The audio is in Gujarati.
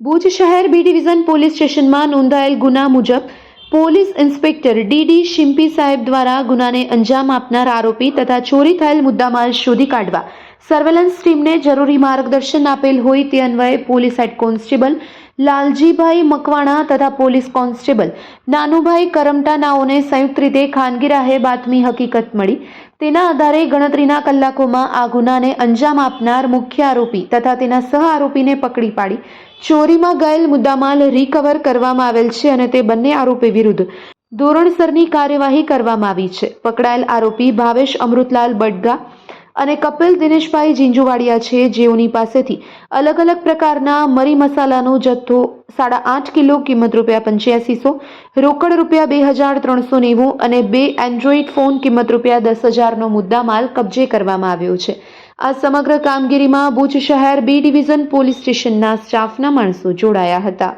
ભુજ શહેર બી ડિવિઝન પોલીસ સ્ટેશનમાં નોંધાયેલ ગુના મુજબ police inspector D D Shimpi સાહેબ દ્વારા ગુનાને અંજામ આપનાર આરોપી તથા ચોરી થયેલ મુદ્દામાલ શોધી કાઢવા સર્વેલન્સ ટીમને જરૂરી માર્ગદર્શન આપેલ હોય તે અન્વયે police head constable Laljibhai Makwana તથા પોલીસ કોન્સ્ટેબલ નાનુભાઈ કરમટા નાઓને સંયુક્ત રીતે ખાનગી રાહે બાતમી હકીકત મળી. તેના આધારે ગણતરીના કલાકોમાં આ ગુનાને અંજામ આપનાર મુખ્ય આરોપી તથા તેના સહ આરોપીને પકડી પાડી. ચોરીમાં ગયેલ મુદ્દામાલ રિકવર કરવામાં આવેલ છે અને તે બંને આરોપી વિરુદ્ધ ધોરણસરની કાર્યવાહી કરવામાં આવી છે. પકડાયેલ આરોપી ભાવેશ અમૃતલાલ બડગા અને કપિલ દિનેશભાઈ ઝીંઝુવાડિયા છે જેઓની પાસેથી અલગ અલગ પ્રકારના મરી મસાલાનો જથ્થો સાડા આઠ કિલો કિંમત રૂપિયા પંચ્યાસીસો, રોકડ રૂપિયા બે હજાર ત્રણસો નેવું અને બે એન્ડ્રોઈડ ફોન કિંમત રૂપિયા દસ હજારનો મુદ્દામાલ કબજે કરવામાં આવ્યો છે. આ સમગ્ર કામગીરીમાં ભુજ શહેર બી ડિવિઝન પોલીસ સ્ટેશનના સ્ટાફના માણસો જોડાયા હતા.